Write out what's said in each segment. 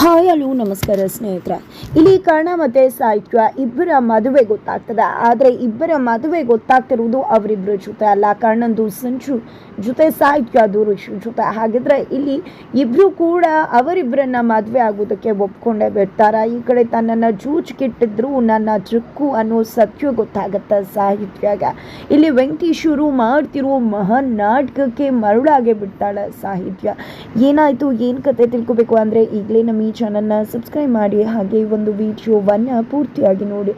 Hi, hello, ನಮಸ್ಕಾರ ಸ್ನೇಹಿತರೆ. ಇಲ್ಲಿ ಕರ್ಣ ಮತ್ತು ಸಾಹಿತ್ಯ ಇಬ್ಬರ ಮದುವೆ ಗೊತ್ತಾಗ್ತದೆ. ಆದರೆ ಇಬ್ಬರ ಮದುವೆ ಗೊತ್ತಾಗ್ತಿರುವುದು ಅವರಿಬ್ಬರ ಜೊತೆ ಅಲ್ಲ. ಕರ್ಣಂದು ಸಂಚು ಜೊತೆ ಸಾಹಿತ್ಯ ಋಷಿ ಜೊತೆ. ಹಾಗಿದ್ರೆ ಇಲ್ಲಿ ಇಬ್ಬರು ಕೂಡ ಅವರಿಬ್ಬರನ್ನ ಮದುವೆ ಆಗೋದಕ್ಕೆ ಒಪ್ಕೊಂಡೇ ಬಿಡ್ತಾರೆ? ಈ ಕಡೆ ತನ್ನನ್ನು ಜೂಜ್ಗಿಟ್ಟಿದ್ರು ನನ್ನ ಚಿಕ್ಕು ಅನ್ನೋ ಸತ್ಯ ಗೊತ್ತಾಗತ್ತೆ ಸಾಹಿತ್ಯಾಗ. ಇಲ್ಲಿ ವೆಂಕಟೇಶ್ವರು ಮಾಡ್ತಿರೋ ಮಹಾನ್ ನಾಟಕಕ್ಕೆ ಮರುಳಾಗೆ ಬಿಡ್ತಾಳೆ ಸಾಹಿತ್ಯ. ಏನಾಯಿತು? ಏನು ಕತೆ ತಿಳ್ಕೊಬೇಕು? ಅಂದರೆ ಈಗಲೇ ನಮ್ಮ ಈ ಚಾನಲ್ನ ಸಬ್ಸ್ಕ್ರೈಬ್ ಮಾಡಿ ಹಾಗೆ ಒಂದು ವಿಡಿಯೋವನ್ನು ಪೂರ್ತಿಯಾಗಿ ನೋಡಿ.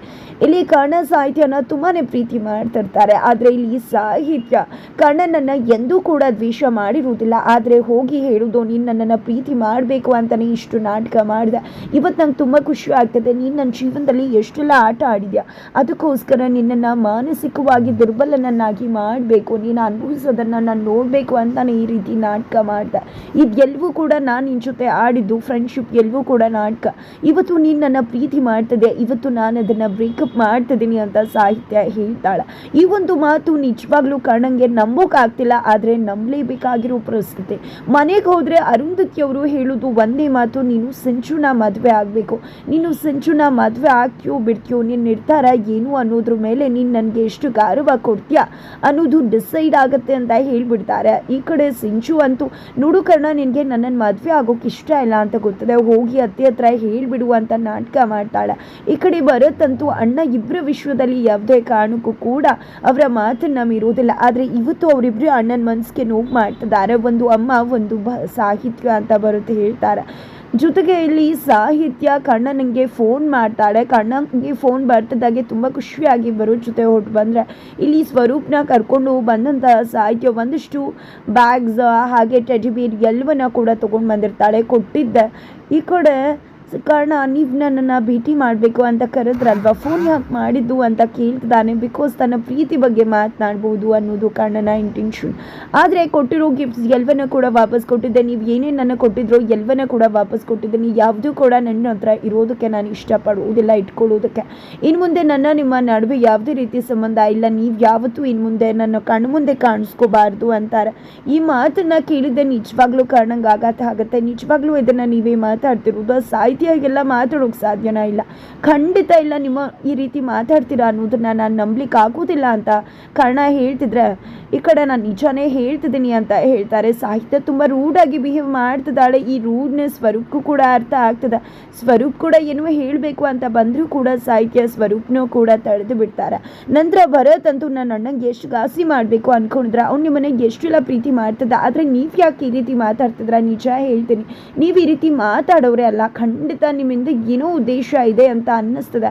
ಇಲ್ಲಿ ಕನ್ನಡ ಸಾಹಿತ್ಯನ ತುಂಬಾ ಪ್ರೀತಿ ಮಾಡ್ತಿರ್ತಾರೆ. ಆದರೆ ಇಲ್ಲಿ ಸಾಹಿತ್ಯ ಕರ್ಣನನ್ನು ಎಂದೂ ಕೂಡ ದ್ವೇಷ ಮಾಡಿರುವುದಿಲ್ಲ. ಆದರೆ ಹೋಗಿ ಹೇಳೋದು, ನೀನು ನನ್ನನ್ನು ಪ್ರೀತಿ ಮಾಡಬೇಕು ಅಂತಲೇ ಇಷ್ಟು ನಾಟಕ ಮಾಡಿದೆ. ಇವತ್ತು ನಂಗೆ ತುಂಬ ಖುಷಿ ಆಗ್ತದೆ. ನೀನು ನನ್ನ ಜೀವನದಲ್ಲಿ ಎಷ್ಟೆಲ್ಲ ಆಟ ಆಡಿದ್ಯಾ? ಅದಕ್ಕೋಸ್ಕರ ನಿನ್ನನ್ನು ಮಾನಸಿಕವಾಗಿ ದುರ್ಬಲನನ್ನಾಗಿ ಮಾಡಬೇಕು. ನೀನು ಅನುಭವಿಸೋದನ್ನು ನಾನು ನೋಡಬೇಕು ಅಂತಲೇ ಈ ರೀತಿ ನಾಟಕ ಮಾಡಿದೆ. ಇದೆಲ್ಲವೂ ಕೂಡ ನಾನು ನಿನ್ನ ಜೊತೆ ಆಡಿದ್ದು ಫ್ರೆಂಡ್ಶಿಪ್ ಎಲ್ಲವೂ ಕೂಡ ನಾಟಕ. ಇವತ್ತು ನೀನು ನನ್ನ ಪ್ರೀತಿ ಮಾಡ್ತದೆ ಇವತ್ತು ನಾನು ಅದನ್ನು ಬ್ರೇಕಪ್ ಮಾಡ್ತಿದ್ದೀನಿ ಅಂತ ಸಾಹಿತ್ಯ ಹೇಳ್ತಾಳೆ. ಈ ಒಂದು ಮಾತು ನಿಜವಾಗ್ಲೂ ಕಾಣಂಗೆ ನಂಬೋಕ್ಕಾಗ್ತಿಲ್ಲ ಆದರೆ ನಂಬಲೇಬೇಕಾಗಿರೋ ಪರಿಸ್ಥಿತಿ. ಮನೆಗೆ ಹೋದರೆ ಅರುಂಧತಿ ಅವರು ಹೇಳೋದು ಒಂದೇ ಮಾತು, ನೀನು ಸಂಚುನ ಮದುವೆ ಆಗಬೇಕು. ನೀನು ಸಂಚುನ ಮದುವೆ ಆಗ್ತೀಯೋ ಬಿಡ್ತೀಯೋ ನಿನ್ನ ನಿರ್ಧಾರ ಏನು ಅನ್ನೋದ್ರ ಮೇಲೆ ನೀನು ನನಗೆ ಎಷ್ಟು ಗೌರವ ಕೊಡ್ತೀಯ ಅನ್ನೋದು ಡಿಸೈಡ್ ಆಗುತ್ತೆ ಅಂತ ಹೇಳ್ಬಿಡ್ತಾರೆ. ಈ ಕಡೆ ಸಿಂಚು ಅಂತೂ, ನೋಡು ಕರ್ಣ, ನಿನಗೆ ನನ್ನನ್ನು ಮದುವೆ ಆಗೋಕೆ ಇಷ್ಟ ಇಲ್ಲ ಅಂತ ಗೊತ್ತದೆ. ಹೋಗಿ ಅತ್ತೆ ಹತ್ರ ಹೇಳಿಬಿಡು ಅಂತ ನಾಟಕ ಮಾಡ್ತಾಳೆ. ಈ ಕಡೆ ಭರತ್ ಅಂತೂ ಅಣ್ಣ ಇಬ್ಬರ ವಿಶ್ವದಲ್ಲಿ ಯಾವುದೇ ಕಾರಣಕ್ಕೂ ಕೂಡ ಅವರ ಮಾತನ್ನ ಮೀರೋದಿಲ್ಲ ಆದರೆ ಇವತ್ತು ಅವರಿಬ್ಬರು ಅಣ್ಣನ ಮನಸ್ಸಿಗೆ ನೋವು ಮಾಡ್ತಿದ್ದಾರೆ. ಒಂದು ಅಮ್ಮ, ಒಂದು ಸಾಹಿತ್ಯ ಅಂತ ಬರುತ್ತೆ ಹೇಳ್ತಾರೆ. ಜೊತೆಗೆ ಇಲ್ಲಿ ಸಾಹಿತ್ಯ ಕಣ್ಣನಿಗೆ ಫೋನ್ ಮಾಡ್ತಾಳೆ. ಕಣ್ಣನಿಗೆ ಫೋನ್ ಬರ್ತಿದ್ದಾಗೆ ತುಂಬ ಖುಷಿಯಾಗಿ ಬರೋ ಜೊತೆ ಹೊಟ್ಟು ಬಂದರೆ. ಇಲ್ಲಿ ಸ್ವರೂಪನ ಕರ್ಕೊಂಡು ಬಂದಂತಹ ಸಾಹಿತ್ಯ ಒಂದಿಷ್ಟು ಬ್ಯಾಗ್ಸ್ ಹಾಗೆ ಟೆಡಿಬೀರ್ ಎಲ್ಲವನ್ನ ಕೂಡ ತೊಗೊಂಡು ಬಂದಿರ್ತಾಳೆ. ಕೊಟ್ಟಿದ್ದೆ ಈ ಕಡೆ ಕಾರಣ, ನೀವು ನನ್ನನ್ನು ಭೇಟಿ ಮಾಡಬೇಕು ಅಂತ ಕರೆದ್ರಲ್ವಾ? ಫೋನ್ ಯಾಕೆ ಮಾಡಿದ್ದು ಅಂತ ಕೇಳ್ತಿದ್ದಾನೆ. ಬಿಕಾಸ್ ತನ್ನ ಪ್ರೀತಿ ಬಗ್ಗೆ ಮಾತನಾಡ್ಬೋದು ಅನ್ನೋದು ಕರ್ಣನ ಇಂಟೆನ್ಷನ್ ಆದರೆ ಕೊಟ್ಟಿರೋ ಗಿಫ್ಟ್ಸ್ ಎಲ್ಲವನ್ನ ಕೂಡ ವಾಪಸ್ ಕೊಟ್ಟಿದ್ದೆ. ನೀವು ಏನೇನು ನನ್ನ ಕೊಟ್ಟಿದ್ರೋ ಎಲ್ಲವನ್ನ ಕೂಡ ವಾಪಸ್ ಕೊಟ್ಟಿದ್ದೀನಿ ಯಾವುದೂ ಕೂಡ ನನ್ನ ಹತ್ರ ಇರೋದಕ್ಕೆ ನಾನು ಇಷ್ಟಪಡುವುದಿಲ್ಲ, ಇಟ್ಕೊಳ್ಳೋದಕ್ಕೆ. ಇನ್ನು ಮುಂದೆ ನನ್ನ ನಿಮ್ಮ ನಡುವೆ ಯಾವುದೇ ರೀತಿ ಸಂಬಂಧ ಇಲ್ಲ. ನೀವು ಯಾವತ್ತೂ ಇನ್ನು ಮುಂದೆ ನನ್ನ ಕಣ್ಣು ಮುಂದೆ ಕಾಣಿಸ್ಕೋಬಾರ್ದು ಅಂತಾರೆ. ಈ ಮಾತನ್ನು ಕೇಳಿದ್ದೆ ನಿಜವಾಗ್ಲೂ ಕಾರಣಂಗೆ ಆಘಾತ ಆಗುತ್ತೆ. ನಿಜವಾಗ್ಲೂ ಇದನ್ನು ನೀವೇ ಮಾತಾಡ್ತಿರೋದು ಸಾಹಿತ್ಯಗೆಲ್ಲ ಮಾತಾಡೋಕೆ ಸಾಧ್ಯನೇ ಇಲ್ಲ. ಖಂಡಿತ ಇಲ್ಲ ನಿಮ್ಮ ಈ ರೀತಿ ಮಾತಾಡ್ತೀರಾ ಅನ್ನೋದನ್ನ ನಾನು ನಂಬಲಿಕ್ಕೆ ಆಗೋದಿಲ್ಲ ಅಂತ ಕಾರಣ ಹೇಳ್ತಿದ್ರೆ. ಈ ಕಡೆ ನಾನು ನಿಜಾನೇ ಹೇಳ್ತಿದ್ದೀನಿ ಅಂತ ಹೇಳ್ತಾರೆ. ಸಾಹಿತ್ಯ ತುಂಬ ರೂಡಾಗಿ ಬಿಹೇವ್ ಮಾಡ್ತಿದ್ದಾಳೆ. ಈ ರೂಡ್ನೆಸ್ ಸ್ವರೂಪಕ್ಕೂ ಕೂಡ ಅರ್ಥ ಆಗ್ತದೆ. ಸ್ವರೂಪ್ ಕೂಡ ಏನೋ ಹೇಳಬೇಕು ಅಂತ ಬಂದರೂ ಕೂಡ ಸಾಹಿತ್ಯ ಸ್ವರೂಪನೂ ಕೂಡ ತಡೆದು ಬಿಡ್ತಾರೆ. ನಂತರ ಭರತ್ ಅಂತೂ ನನ್ನ ಅಣ್ಣಂಗೆ ಎಷ್ಟು ಗಾಸಿ ಮಾಡಬೇಕು ಅಂದ್ಕೊಂಡಿದ್ರೆ ಅವ್ನು ನಿಮ್ಮನೆಗೆ ಎಷ್ಟೆಲ್ಲ ಪ್ರೀತಿ ಮಾಡ್ತದ ಆದರೆ ನೀವು ಯಾಕೆ ಈ ರೀತಿ ಮಾತಾಡ್ತಿದ್ರ? ನಿಜ ಹೇಳ್ತೀನಿ. ನೀವು ಈ ರೀತಿ ಮಾತಾಡೋರೆ ಅಲ್ಲ. ಖಂಡಿತ ನಿಮ್ಮಿಂದ ಏನೋ ಉದ್ದೇಶ ಇದೆ ಅಂತ ಅನ್ನಿಸ್ತದೆ.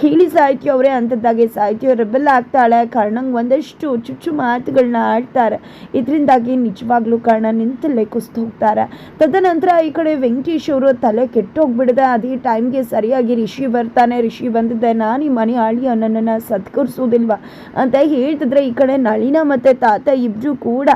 ಹೇಳಿ ಸಾಹಿತ್ಯ ಅವರೇ ಅಂಥದ್ದಾಗೆ ಸಾಹಿತ್ಯ ರೆಬೆಲ್ ಆಗ್ತಾಳೆ ಕರ್ಣಂಗೆ ಒಂದಷ್ಟು ಚುಚ್ಚು ಮಾತುಗಳನ್ನ ಆಡ್ತಾರೆ. ಇದರಿಂದಾಗಿ ನಿಜವಾಗ್ಲೂ ಕರ್ಣ ನಿಂತಲ್ಲೇ ಕುಸ್ತು ಹೋಗ್ತಾರೆ. ತದನಂತರ ಈ ಕಡೆ ವೆಂಕಟೇಶ್ ಅವರು ತಲೆ ಕೆಟ್ಟೋಗ್ಬಿಡದೆ ಅದೇ ಟೈಮ್ಗೆ ಸರಿಯಾಗಿ ರಿಷಿ ಬರ್ತಾನೆ. ರಿಷಿ ಬಂದಿದ್ದೆ, ನಾನು ಈ ಮನೆ ಆಳಿ ನನ್ನನ್ನು ಸತ್ಕರಿಸೋದಿಲ್ವಾ? ಅಂತ ಹೇಳ್ತಿದ್ರೆ ಈ ಕಡೆ ನಳಿನ ಮತ್ತು ತಾತ ಇಬ್ಬರು ಕೂಡ,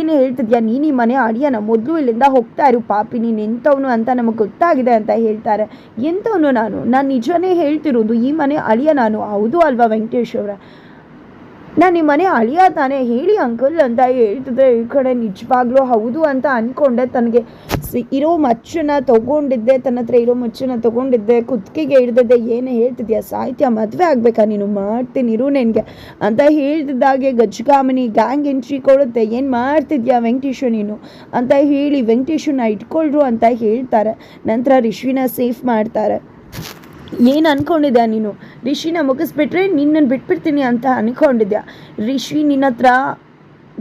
ಏನು ಹೇಳ್ತಿದ್ಯಾ? ನೀನು ಈ ಮನೆ ಆಡಿಯನ ಮೊದಲು ಇಲ್ಲಿಂದ ಹೋಗ್ತಾ ಇರು. ಪಾಪಿ ನೀನು ಎಂಥವನು ಅಂತ ನಮಗೆ ಗೊತ್ತಾಗಿದೆ ಅಂತ ಹೇಳ್ತಾರೆ. ಎಂಥವನು ನಾನು? ನಾನು ನಿಜವೇ ಹೇಳ್ತಿರೋದು ಈ ಮನೆ ಅಳಿಯ ನಾನು. ಹೌದು ಅಲ್ವಾ ವೆಂಕಟೇಶ್ ಅವರ? ನಾನು ನಿಮ್ಮ ಮನೆ ಅಳಿಯ ತಾನೇ. ಹೇಳಿ ಅಂಕಲ್ ಅಂತ ಹೇಳ್ತಿದ್ರೆ ಈ ಕಡೆ ನಿಜವಾಗ್ಲೂ ಹೌದು ಅಂತ ಅಂದ್ಕೊಂಡೆ ತನಗೆ. ಇರೋ ಮಚ್ಚನ್ನ ತಗೊಂಡಿದ್ದೆ, ತನ್ನ ಹತ್ರ ಇರೋ ಮಚ್ಚನ್ನ ತಗೊಂಡಿದ್ದೆ, ಕುತ್ತಿಗೆಗೆ ಹಿಡ್ದಿದ್ದೆ ಏನು ಹೇಳ್ತಿದ್ಯಾ? ಸಾಹಿತ್ಯ ಮದುವೆ ಆಗ್ಬೇಕಾ? ನೀನು ಮಾಡ್ತೀನಿ, ಇರು ನಿನಗೆ ಅಂತ ಹೇಳ್ತಿದ್ದಾಗೆ ಗಜ್ಗಾಮನಿ. ಗ್ಯಾಂಗ್ ಎಂಟ್ರಿ ಕೊಡುತ್ತೆ. ಏನು ಮಾಡ್ತಿದ್ಯಾ ವೆಂಕಟೇಶ ನೀನು ಅಂತ ಹೇಳಿ ವೆಂಕಟೇಶ್ವರನ ಇಟ್ಕೊಳ್ರು ಅಂತ ಹೇಳ್ತಾರೆ. ನಂತರ ರಿಶ್ವಿನ ಸೇಫ್ ಮಾಡ್ತಾರೆ. ಏನು ಅಂದ್ಕೊಂಡಿದ್ಯಾ ನೀನು? ರಿಷಿನ ಮುಗಿಸ್ಬಿಟ್ರೆ ನಿನ್ನನ್ನು ಬಿಟ್ಬಿಡ್ತೀನಿ ಅಂತ ಅಂದ್ಕೊಂಡಿದ್ಯಾ ರಿಷಿ ನಿನ್ನ ಹತ್ರ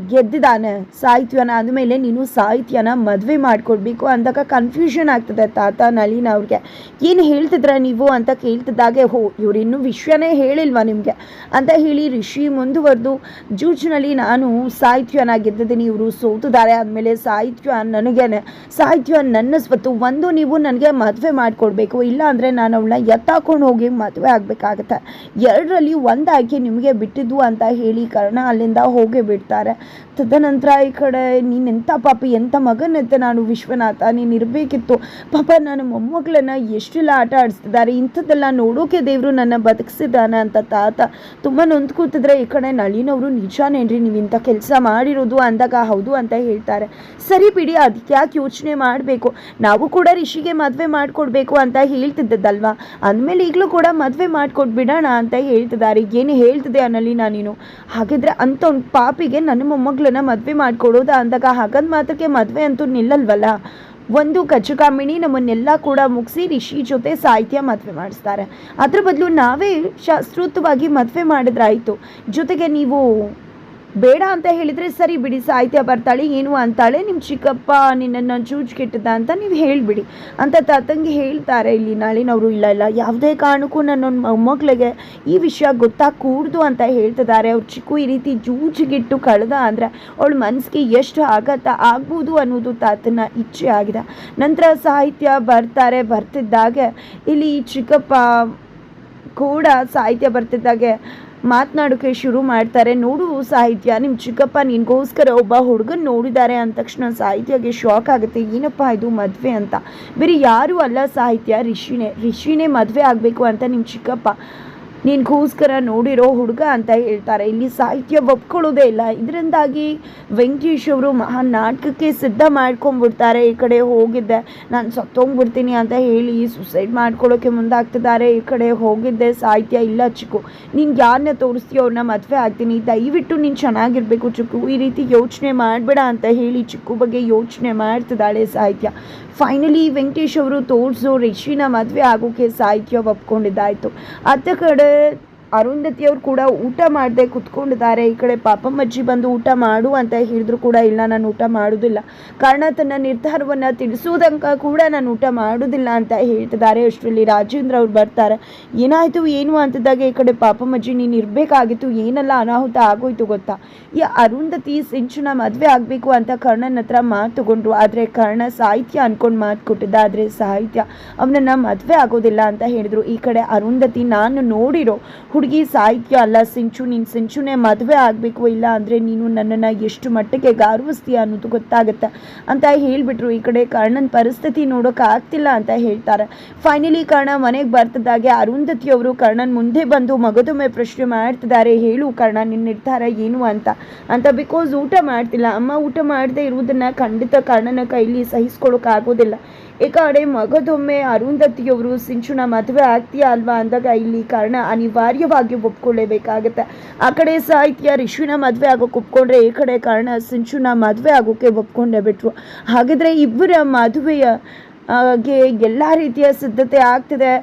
ಗೆದ್ದಿದ್ದಾನೆ. ಸಾಹಿತ್ಯನ ಅಂದಮೇಲೆ ನೀನು ಸಾಹಿತ್ಯನ ಮದುವೆ ಮಾಡಿಕೊಡ್ಬೇಕು ಅಂದಾಗ ಕನ್ಫ್ಯೂಷನ್ ಆಗ್ತದೆ ತಾತ ನಳಿನ ಅವ್ರಿಗೆ. ಏನು ಹೇಳ್ತಿದ್ರ ನೀವು ಅಂತ ಕೇಳ್ತಿದ್ದಾಗೆ, ಹೋ, ಇವ್ರು ಇನ್ನೂ ವಿಷಯನೇ ಹೇಳಿಲ್ವಾ ನಿಮಗೆ? ಅಂತ ಹೇಳಿ ರಿಷಿ ಮುಂದುವರೆದು. ಜೂಜ್ನಲ್ಲಿ ನಾನು ಸಾಹಿತ್ಯನ ಗೆದ್ದಿದ್ದೀನಿ, ಇವರು ಸೋತಿದ್ದಾರೆ ಆದಮೇಲೆ ಸಾಹಿತ್ಯ ನನಗೇನೆ. ಸಾಹಿತ್ಯ ನನ್ನ ಸ್ವತ್ತು, ಒಂದು ನೀವು ನನಗೆ ಮದುವೆ ಮಾಡಿಕೊಡ್ಬೇಕು. ಇಲ್ಲಾಂದರೆ ನಾನು ಅವಳನ್ನ ಎತ್ತಾಕೊಂಡು ಹೋಗಿ ಮದುವೆ ಆಗಬೇಕಾಗತ್ತೆ. ಎರಡರಲ್ಲಿ ಒಂದು ಆಯ್ಕೆ ನಿಮಗೆ ಬಿಟ್ಟಿದ್ದು ಅಂತ ಹೇಳಿ ಕರ್ಣ ಅಲ್ಲಿಂದ ಹೋಗಿ ಬಿಡ್ತಾರೆ. ತದನಂತರ ಈ ಕಡೆ ನೀನು ಎಂಥ ಪಾಪಿ ಎಂಥ ಮಗನಂತೆ ನಾನು ವಿಶ್ವನಾಥ, ನೀನು ಇರಬೇಕಿತ್ತು. ಪಾಪ, ನನ್ನ ಮೊಮ್ಮಗಳನ್ನ ಎಷ್ಟೆಲ್ಲ ಆಟ ಆಡಿಸ್ತಿದ್ದಾರೆ. ಇಂಥದ್ದೆಲ್ಲ ನೋಡೋಕೆ ದೇವರು ನನ್ನ ಬದುಕಿಸಿದ್ದಾನೆ ಅಂತ ತಾತ ತುಂಬ ನೊಂದು ಕೂತಿದ್ರೆ ಈ ಕಡೆ ನಳಿನವರು ನಿಜಾನೇನ್ರಿ ನೀವು ಇಂಥ ಕೆಲಸ ಮಾಡಿರೋದು ಅಂದಾಗ ಹೌದು ಅಂತ ಹೇಳ್ತಾರೆ. ಸರಿ ಬಿಡಿ ಅದಕ್ಕೆ ಯಾಕೆ ಯೋಚನೆ ಮಾಡಬೇಕು? ನಾವು ಕೂಡ ರಿಷಿಗೆ ಮದುವೆ ಮಾಡಿಕೊಡ್ಬೇಕು ಅಂತ ಹೇಳ್ತಿದ್ದದ್ದಲ್ವಾ? ಅಂದಮೇಲೆ ಈಗಲೂ ಕೂಡ ಮದುವೆ ಮಾಡಿಕೊಟ್ಬಿಡೋಣ ಅಂತ ಹೇಳ್ತಿದ್ದಾರೆ. ಏನು ಹೇಳ್ತಿದೆ ಅನ್ನಲಿ ನಾನೀನು ಹಾಗಿದ್ರೆ ಅಂಥ ಒಂದು ಪಾಪಿಗೆ ನನ್ನ ಮೊಮ್ಮಗಳನ್ನ ಮದುವೆ ಮಾಡಿಕೊಡೋದಾ ಅಂದಾಗ ಹಾಗಂದ್ ಮಾತ್ರಕ್ಕೆ ಮದುವೆ ಅಂತೂ ನಿಲ್ಲಲ್ವಲ್ಲ. ಒಂದು ಕಚ್ಚುಕಾಮಿಣಿ ನಮ್ಮನ್ನೆಲ್ಲ ಕೂಡ ಮುಗಿಸಿ ರಿಷಿ ಜೊತೆ ಸಾಹಿತ್ಯ ಮದುವೆ ಮಾಡಿಸ್ತಾರೆ. ಅದ್ರ ಬದಲು ನಾವೇ ಶಾಸ್ತ್ರೋತವಾಗಿ ಮದುವೆ ಮಾಡಿದ್ರಾಯಿತು. ಜೊತೆಗೆ ನೀವು ಬೇಡ ಅಂತ ಹೇಳಿದರೆ ಸರಿ ಬಿಡಿ, ಸಾಹಿತ್ಯ ಬರ್ತಾಳೆ, ಏನು ಅಂತಾಳೆ ನಿಮ್ಮ ಚಿಕ್ಕಪ್ಪ ನಿನ್ನನ್ನು ಜೂಜ್ ಕೆಟ್ಟದ ಅಂತ ನೀವು ಹೇಳಿಬಿಡಿ. ಅಂತ ತಾತಂಗೆ ಹೇಳ್ತಾರೆ ಇಲ್ಲಿ, ನಾಳಿನವರು ಇಲ್ಲ ಇಲ್ಲ, ಯಾವುದೇ ಕಾರಣಕ್ಕೂ ನನ್ನ ಮೊಮ್ಮಗಳಿಗೆ ಈ ವಿಷಯ ಗೊತ್ತಾಗಕೂಡ್ದು ಅಂತ ಹೇಳ್ತಿದ್ದಾರೆ. ಅವ್ರ ಚಿಕ್ಕು ಈ ರೀತಿ ಜೂಜಿಗಿಟ್ಟು ಕಳೆದ ಅಂದರೆ ಅವಳ ಮನಸ್ಸಿಗೆ ಎಷ್ಟು ಆಗತ್ತ ಆಗ್ಬೋದು ಅನ್ನೋದು ತಾತನ ಇಚ್ಛೆ ಆಗಿದೆ. ನಂತರ ಸಾಹಿತ್ಯ ಬರ್ತಾರೆ, ಬರ್ತಿದ್ದಾಗೆ ಇಲ್ಲಿ ಚಿಕ್ಕಪ್ಪ ಕೂಡ ಸಾಹಿತ್ಯ ಬರ್ತಿದ್ದಾಗೆ ಮಾತನಾಡೋಕೆ ಶುರು ಮಾಡ್ತಾರೆ. ನೋಡು ಸಾಹಿತ್ಯ ನಿಮ್ಮ ಚಿಕ್ಕಪ್ಪ ನಿನಗೋಸ್ಕರ ಒಬ್ಬ ಹುಡುಗನ ನೋಡಿದ್ದಾರೆ ಅಂದ ತಕ್ಷಣ ಸಾಹಿತ್ಯಗೆ ಶಾಕ್ ಆಗುತ್ತೆ. ಏನಪ್ಪ ಇದು ಮದುವೆ ಅಂತ. ಬೇರೆ ಯಾರೂ ಅಲ್ಲ ಸಾಹಿತ್ಯ, ರಿಷಿನೇ. ರಿಷಿನೇ ಮದುವೆ ಆಗಬೇಕು ಅಂತ ನಿಮ್ಮ ಚಿಕ್ಕಪ್ಪ ನಿನಗೋಸ್ಕರ ನೋಡಿರೋ ಹುಡುಗ ಅಂತ ಹೇಳ್ತಾರೆ. ಇಲ್ಲಿ ಸಾಹಿತ್ಯ ಒಪ್ಕೊಳ್ಳೋದೇ ಇಲ್ಲ. ಇದರಿಂದಾಗಿ ವೆಂಕಟೇಶ್ ಅವರು ಮಹಾ ನಾಟಕಕ್ಕೆ ಸಿದ್ಧ ಮಾಡ್ಕೊಂಡ್ಬಿಡ್ತಾರೆ. ಈ ಕಡೆ ಹೋಗಿದ್ದೆ. ನಾನು ಸತ್ತೋಗ್ಬಿಡ್ತೀನಿ ಅಂತ ಹೇಳಿ ಸುಸೈಡ್ ಮಾಡ್ಕೊಳ್ಳೋಕೆ ಮುಂದಾಗ್ತಿದ್ದಾರೆ. ಈ ಕಡೆ ಹೋಗಿದ್ದೆ. ಸಾಹಿತ್ಯ ಇಲ್ಲ ಚಿಕ್ಕು. ನೀನು ಯಾರನ್ನ ತೋರಿಸ್ತೀಯ ಅವ್ರನ್ನ ಮದುವೆ ಆಗ್ತೀನಿ. ದಯವಿಟ್ಟು ನೀನು ಚೆನ್ನಾಗಿರಬೇಕು ಚಿಕ್ಕು. ಈ ರೀತಿ ಯೋಚನೆ ಮಾಡಬೇಡ ಅಂತ ಹೇಳಿ ಚಿಕ್ಕು ಬಗ್ಗೆ ಯೋಚನೆ ಮಾಡ್ತಿದ್ದಾಳೆ ಸಾಹಿತ್ಯ. ಫೈನಲಿ ವೆಂಕಟೇಶ್ ಅವರು ತೋರಿಸೋ ರಿಷಿನ ಮದುವೆ ಆಗೋಕೆ ಸಾಹಿತ್ಯ ಒಪ್ಕೊಂಡಿದ್ದಾಯಿತು. ಅತ್ತ ಕಡೆ ಅರುಂಧತಿ ಅವ್ರು ಕೂಡ ಊಟ ಮಾಡದೆ ಕುತ್ಕೊಂಡಿದ್ದಾರೆ. ಈ ಕಡೆ ಪಾಪಮ್ಮಜ್ಜಿ ಬಂದು ಊಟ ಮಾಡು ಅಂತ ಹೇಳಿದ್ರು ಕೂಡ ಇಲ್ಲ, ನಾನು ಊಟ ಮಾಡೋದಿಲ್ಲ. ಕಾರಣ ತನ್ನ ನಿರ್ಧಾರವನ್ನು ತಿಳಿಸುವುದಂಕ ಕೂಡ ನಾನು ಊಟ ಮಾಡೋದಿಲ್ಲ ಅಂತ ಹೇಳ್ತಿದ್ದಾರೆ. ಅಷ್ಟರಲ್ಲಿ ರಾಜೇಂದ್ರ ಅವ್ರು ಬರ್ತಾರೆ. ಏನಾಯಿತು, ಏನು ಅಂತದಾಗ ಈ ಕಡೆ ಪಾಪಮ್ಮಜ್ಜಿ ನೀನು ಇರಬೇಕಾಗಿತ್ತು, ಏನೆಲ್ಲ, ಅನಾಹುತ ಆಗೋಯ್ತು ಗೊತ್ತಾ? ಈ ಅರುಂಧತಿ ಸಿಂಚುನ ಮದುವೆ ಆಗಬೇಕು ಅಂತ ಕರ್ಣನ ಹತ್ರ ಮಾತು ತಗೊಂಡ್ರು. ಆದರೆ ಕರ್ಣ ಸಾಹಿತ್ಯ ಅನ್ಕೊಂಡು ಮಾತು ಕೊಟ್ಟಿದ್ದ, ಆದರೆ ಸಾಹಿತ್ಯ ಅವನನ್ನ ಮದುವೆ ಆಗೋದಿಲ್ಲ ಅಂತ ಹೇಳಿದ್ರು. ಈ ಕಡೆ ಅರುಂಧತಿ, ನಾನು ನೋಡಿರೋ ಹುಡುಗಿ ಸಾಹಿತ್ಯ ಅಲ್ಲ, ಸಿಂಚು, ನೀನು ಸಿಂಚುನೇ ಮದುವೆ ಆಗಬೇಕು ಇಲ್ಲ ಅಂದರೆ ನೀನು ನನ್ನನ್ನು ಎಷ್ಟು ಮಟ್ಟಿಗೆ ಗೌರವಿಸ್ತೀಯ ಅನ್ನೋದು ಗೊತ್ತಾಗುತ್ತೆ ಅಂತ ಹೇಳಿಬಿಟ್ರು. ಈ ಕಡೆ ಕರ್ಣನ ಪರಿಸ್ಥಿತಿ ನೋಡೋಕೆ ಆಗ್ತಿಲ್ಲ ಅಂತ ಹೇಳ್ತಾರೆ. ಫೈನಲಿ ಕರ್ಣ ಮನೆಗೆ ಬರ್ತದಾಗೆ ಅರುಂಧತಿಯವರು ಕರ್ಣನ್ ಮುಂದೆ ಬಂದು ಮಗದೊಮ್ಮೆ ಪ್ರಶ್ನೆ ಮಾಡ್ತಿದ್ದಾರೆ. ಹೇಳು ಕರ್ಣ ನಿನ್ನ ನಿರ್ಧಾರ ಏನು ಅಂತ? ಅಂತ ಬಿಕಾಸ್ ಊಟ ಮಾಡ್ತಿಲ್ಲ. ಅಮ್ಮ ಊಟ ಮಾಡದೇ ಇರುವುದನ್ನು ಖಂಡಿತ ಕರ್ಣನ ಕೈಲಿ ಸಹಿಸ್ಕೊಳ್ಳೋಕ್ಕಾಗೋದಿಲ್ಲ ಈ ಕಡೆ ಮಗದೊಮ್ಮೆ ಅರುಂಧತಿಯವರು ಸಿಂಚುನ ಮದುವೆ ಆಗ್ತೀಯಾ ಅಲ್ವಾ? ಅಂದಾಗ ಇಲ್ಲಿ ಕಾರಣ ಅನಿವಾರ್ಯವಾಗಿ ಒಪ್ಕೊಳ್ಳೇಬೇಕಾಗತ್ತೆ. ಆ ಕಡೆ ಸಾಹಿತ್ಯ ರಿಶುವಿನ ಮದುವೆ ಆಗೋಕೆ ಒಪ್ಕೊಂಡ್ರೆ ಈ ಕಡೆ ಕಾರಣ ಸಿಂಚುನ ಮದುವೆ ಆಗೋಕೆ ಒಪ್ಕೊಂಡೇ ಬಿಟ್ರು. ಹಾಗಿದ್ರೆ ಇಬ್ಬರ ಮದುವೆಯ ಗೆ ಎಲ್ಲ ರೀತಿಯ ಸಿದ್ಧತೆ ಆಗ್ತಿದೆ.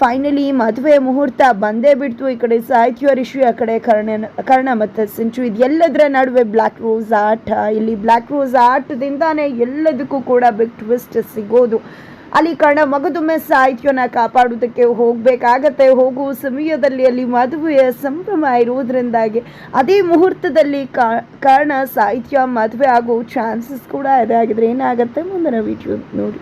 ಫೈನಲಿ ಮದುವೆ ಮುಹೂರ್ತ ಬಂದೇ ಬಿಡ್ತು ಈ ಕಡೆ ಸಾಹಿತ್ಯ ರಿಶು ಆ ಕಡೆ ಕರ್ಣ ಕರ್ಣ ಮತ್ತು ಸಿಂಚು. ಇದೆಲ್ಲದರ ನಡುವೆ ಬ್ಲ್ಯಾಕ್ ರೋಸ್ ಆಟ. ಇಲ್ಲಿ ಬ್ಲ್ಯಾಕ್ ರೋಸ್ ಆಟದಿಂದಾನೇ ಎಲ್ಲದಕ್ಕೂ ಕೂಡ ಬಿಗ್ ಟ್ವಿಸ್ಟ್ ಸಿಗೋದು. ಅಲ್ಲಿ ಕರ್ಣ ಮಗದೊಮ್ಮೆ ಸಾಹಿತ್ಯನ ಕಾಪಾಡುವುದಕ್ಕೆ ಹೋಗಬೇಕಾಗತ್ತೆ. ಹೋಗುವ ಸಮಯದಲ್ಲಿ ಅಲ್ಲಿ ಮದುವೆಯ ಸಂಭ್ರಮ ಇರುವುದರಿಂದಾಗಿ ಅದೇ ಮುಹೂರ್ತದಲ್ಲಿ ಕರ್ಣ ಸಾಹಿತ್ಯ ಮದುವೆ ಆಗೋ ಚಾನ್ಸಸ್ ಕೂಡ ಇದೆ ಏನಾಗುತ್ತೆ ಮುಂದಿನ ವಿಡಿಯೋ ನೋಡಿ.